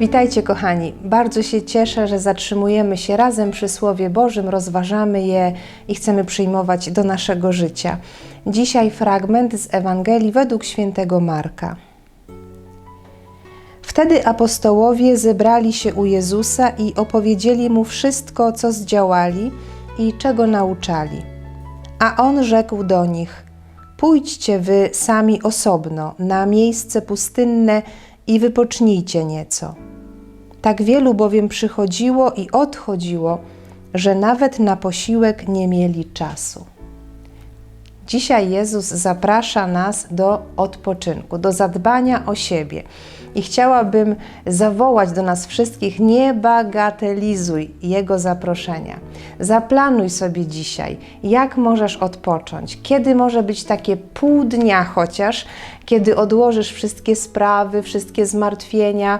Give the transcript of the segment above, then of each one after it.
Witajcie, kochani. Bardzo się cieszę, że zatrzymujemy się razem przy Słowie Bożym, rozważamy je i chcemy przyjmować do naszego życia. Dzisiaj fragment z Ewangelii według świętego Marka. Wtedy apostołowie zebrali się u Jezusa i opowiedzieli mu wszystko, co zdziałali i czego nauczali. A on rzekł do nich: Pójdźcie wy sami osobno na miejsce pustynne i wypocznijcie nieco. Tak wielu bowiem przychodziło i odchodziło, że nawet na posiłek nie mieli czasu. Dzisiaj Jezus zaprasza nas do odpoczynku, do zadbania o siebie. I chciałabym zawołać do nas wszystkich: nie bagatelizuj Jego zaproszenia. Zaplanuj sobie dzisiaj, jak możesz odpocząć, kiedy może być takie pół dnia chociaż, kiedy odłożysz wszystkie sprawy, wszystkie zmartwienia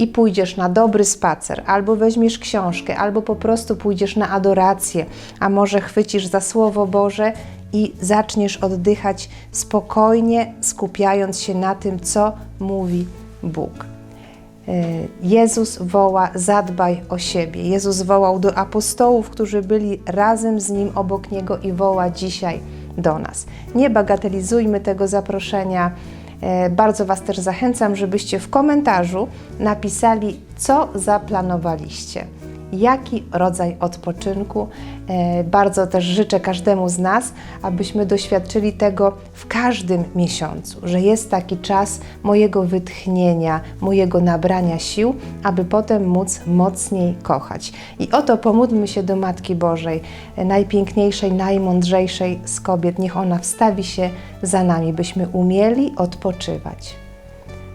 i pójdziesz na dobry spacer, albo weźmiesz książkę, albo po prostu pójdziesz na adorację, a może chwycisz za Słowo Boże i zaczniesz oddychać spokojnie, skupiając się na tym, co mówi Bóg. Jezus woła: zadbaj o siebie. Jezus wołał do apostołów, którzy byli razem z nim obok niego i woła dzisiaj do nas. Nie bagatelizujmy tego zaproszenia. Bardzo Was też zachęcam, żebyście w komentarzu napisali, co zaplanowaliście jaki rodzaj odpoczynku. Bardzo też życzę każdemu z nas, abyśmy doświadczyli tego w każdym miesiącu, że jest taki czas mojego wytchnienia, mojego nabrania sił, aby potem móc mocniej kochać. I oto pomódlmy się do Matki Bożej, najpiękniejszej, najmądrzejszej z kobiet. Niech ona wstawi się za nami, byśmy umieli odpoczywać.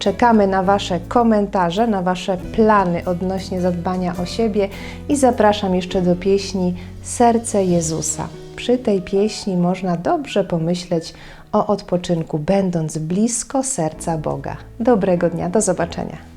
Czekamy na Wasze komentarze, na Wasze plany odnośnie zadbania o siebie i zapraszam jeszcze do pieśni Serce Jezusa. Przy tej pieśni można dobrze pomyśleć o odpoczynku, będąc blisko serca Boga. Dobrego dnia, do zobaczenia.